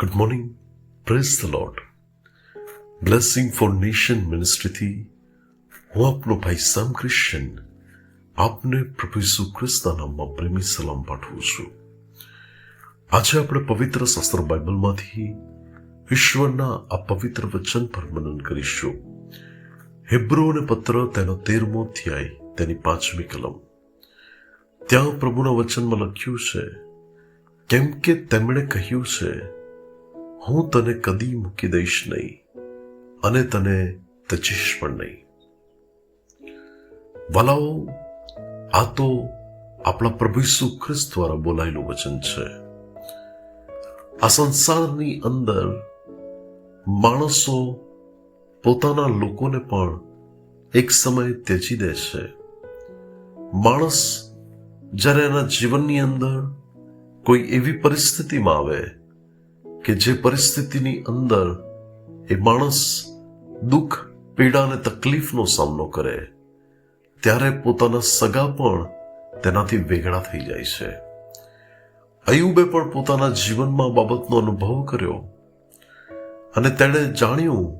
Good morning praise the Lord blessing for nation મિનિસ્ટ્રીથી હું આપનો ભાઈ સામ ક્રિશ્ચન આપને પ્રભુ ઈસુ નામમાં પ્રેમી સલામ પાઠવું છું. આજે આપણે પવિત્ર શાસ્ત્ર બાઇબલમાંથી ઈશ્વરના આ પવિત્ર વચન પર મનન કરીશું. હિબ્રોને પત્ર તેનો તેરમો અધ્યાય, તેની પાંચમી કલમ. ત્યાં પ્રભુના વચનમાં લખ્યું છે, કેમ કે તેમણે કહ્યું છે હું તને કદી મૂકી દઈશ નહીં અને તને તચીશ પણ નહીં. વલાઓ, આ તો આપણા પ્રભુ ઈસુ ખ્રિસ્ત દ્વારા બોલાયેલું વચન છે. આ સંસારની અંદર માણસો પોતાના લોકોને પણ એક સમય ત્યજી દે છે. માણસ જ્યારે એના જીવનની અંદર કોઈ એવી પરિસ્થિતિમાં આવે કે જે પરિસ્થિતિની અંદર એ માણસ દુઃખ, પીડા અને તકલીફનો સામનો કરે, ત્યારે પોતાના સગા પણ તેનાથી વેગળા થઈ જાય છે. અયુબે પણ પોતાના જીવનમાં બાબતનો અનુભવ કર્યો અને તેણે જાણ્યું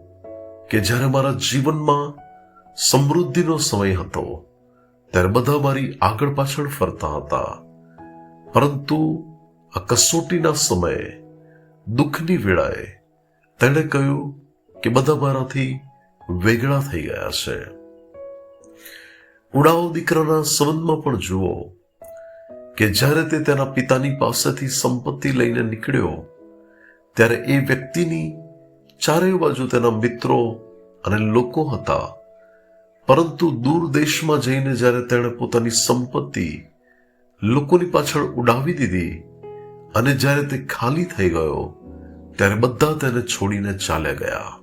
કે જ્યારે મારા જીવનમાં સમૃદ્ધિનો સમય હતો, ત્યારે બધા મારી આગળ પાછળ ફરતા હતા. પરંતુ આ કસોટીના સમયે દુઃખની વેળાએ તેણે કહ્યું કે બધા મારાથી વેગળા થઈ ગયા છે. ઉડાવ દીકરાના સંબંધમાં પણ જુઓ કે જ્યારે તે તેના પિતાની પાસેથી સંપત્તિ લઈને નીકળ્યો, ત્યારે એ વ્યક્તિની ચારે બાજુ તેના મિત્રો અને લોકો હતા. પરંતુ દૂર દેશમાં જઈને જ્યારે તેણે પોતાની સંપત્તિ લોકોની પાછળ ઉડાવી દીધી અને જ્યારે તે ખાલી થઈ ગયો ત્યારે બધા તેને છોડીને ચાલ્યા ગયા.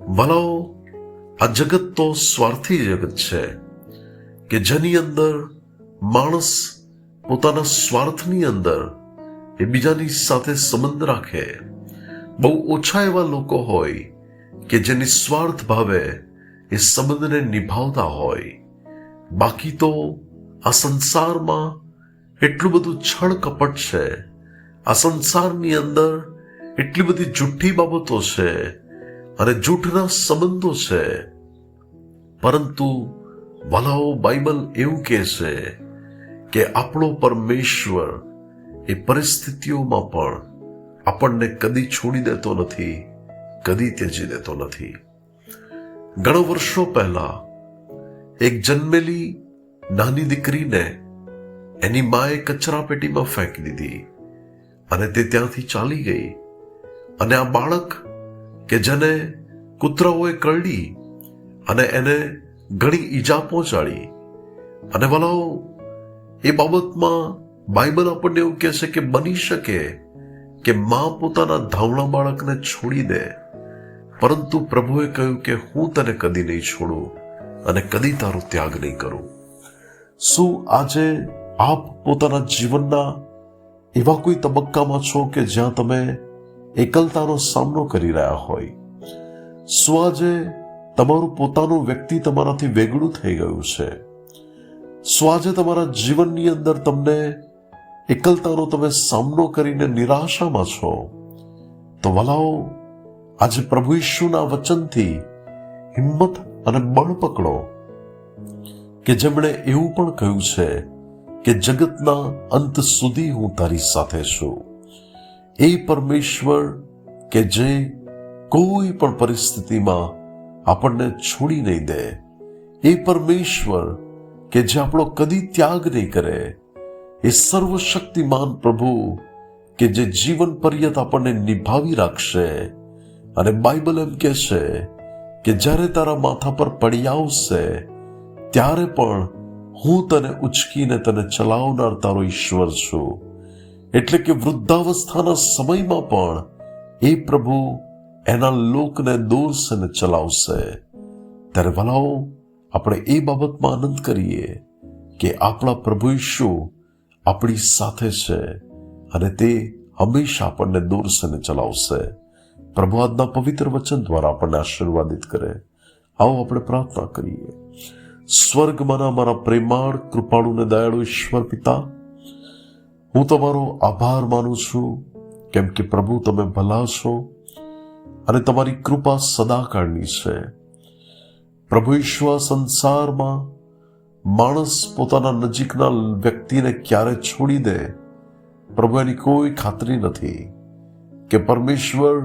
વાલાઓ આ જગત તો સ્વાર્થી જગત છે, કે જેની અંદર માણસ પોતાના સ્વાર્થની અંદર એ બીજાની સાથે સંબંધ રાખે. બહુ ઓછા એવા લોકો હોય કે જેની સ્વાર્થ ભાવે એ સંબંધને નિભાવતા હોય. બાકી તો આ સંસારમાં એટલું બધું છળ કપટ છે. આ સંસારની અંદર એટલી બધી જૂઠી બાબતો છે અને જૂઠના સંબંધો છે. પરંતુ વાલાઓ બાઇબલ એવું કહે છે કે આપણો પરમેશ્વર એ પરિસ્થિતિઓમાં પણ આપણને કદી છોડી દેતો નથી, કદી ત્યજી દેતો નથી. ઘણા વર્ષો પહેલા એક જન્મેલી નાની દીકરીને એની માએ કચરા પેટીમાં ફેંકી દીધી અને તે ત્યાંથી ચાલી ગઈ. અને આ બાળક કે જેને કૂતરાઓએ કરડી અને એને ઘણી ઈજા પહોંચાડી. અને વલાઓ, એ બાબતમાં બાઇબલ આપણને એવું કહે છે કે બની શકે કે મા પોતાના ધાવણા બાળકને છોડી દે. પરંતુ પ્રભુએ કહ્યું કે હું તને કદી નહીં છોડું અને કદી તારો ત્યાગ નહીં કરું. શું આજે આપ પોતાના જીવનના એવા કોઈ તબક્કામાં છો કે જ્યાં તમે એકલતાનો સામનો કરી રહ્યા હોય. શું આજે તમારું પોતાનું વ્યક્તિ તમારાથી વેગળું થઈ ગયું છે. શું આજે તમારા જીવનની અંદર તમને એકલતાનો તમે સામનો કરીને નિરાશામાં છો. તો વલાઓ, આજે પ્રભુ ઈશુના વચનથી હિંમત અને બળ પકડો. કે જેમણે એવું પણ કહ્યું છે કે જગતના અંત સુધી હું તારી સાથે છું. એ પરમેશ્વર કે જે કોઈ પણ પરિસ્થિતિમાં આપણને છોડી નહીં દે. એ પરમેશ્વર કે જે આપણો કદી ત્યાગ નહીં કરે. એ સર્વશક્તિમાન પ્રભુ કે જે જીવન પર્યત આપણને નિભાવી રાખશે. અને બાઇબલ એમ કહે છે કે જ્યારે તારા માથા પર પડી આવશે, ત્યારે પણ હું તને ઉચકીને તને ચલાવનાર તારો ઈશ્વર છું. એટલે કે વૃદ્ધાવસ્થાના સમયમાં પણ એ પ્રભુ એના લોકને દોરશે ને ચલાવશે. ત્યારે વલાઓ, આપણે એ બાબતમાં આનંદ કરીએ કે આપણા પ્રભુ ઈશુ આપણી સાથે છે અને તે હંમેશા આપણને દોરશે ને ચલાવશે. પ્રભુ આજના પવિત્ર વચન દ્વારા આપણને આશીર્વાદિત કરે. આવો આપણે પ્રાર્થના કરીએ. સ્વર્ગમાંના મારા પ્રેમાળ કૃપાળુ ને દયાળુ ઈશ્વર પિતા હું તમારો આભાર માનું છું, કેમ કે પ્રભુ તમે ભલા છો અને તમારી કૃપા સદાકાળની છે. પ્રભુ ઈશ્વર સંસારમાં માણસ પોતાના નજીકના વ્યક્તિને ક્યારે છોડી દે, પ્રભુ એની કોઈ ખાતરી નથી કે પરમેશ્વર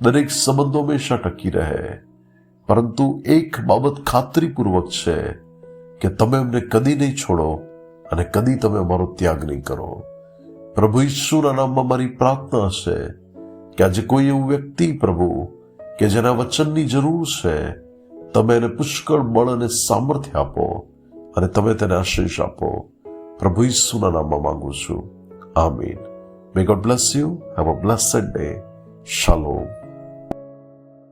દરેક સંબંધો હંમેશા ટકી રહે. પરંતુ એક બાબત ખાતરીપૂર્વક છે કે તમે અમને કદી નહીં છોડો અને કદી તમે અમારો ત્યાગ નહીં કરો. પ્રભુ ઈશ્વરના નામમાં મારી પ્રાર્થના છે કે આજે કોઈ એવું વ્યક્તિ પ્રભુ કે જેના વચનની જરૂર છે, તમે એને પુષ્કળ બળ અને સામર્થ્ય આપો અને તમે તેને આશીષ આપો. પ્રભુ ઈસુના નામમાં માંગુ છું. આમીન. May God bless you have a blessed day શાલોમ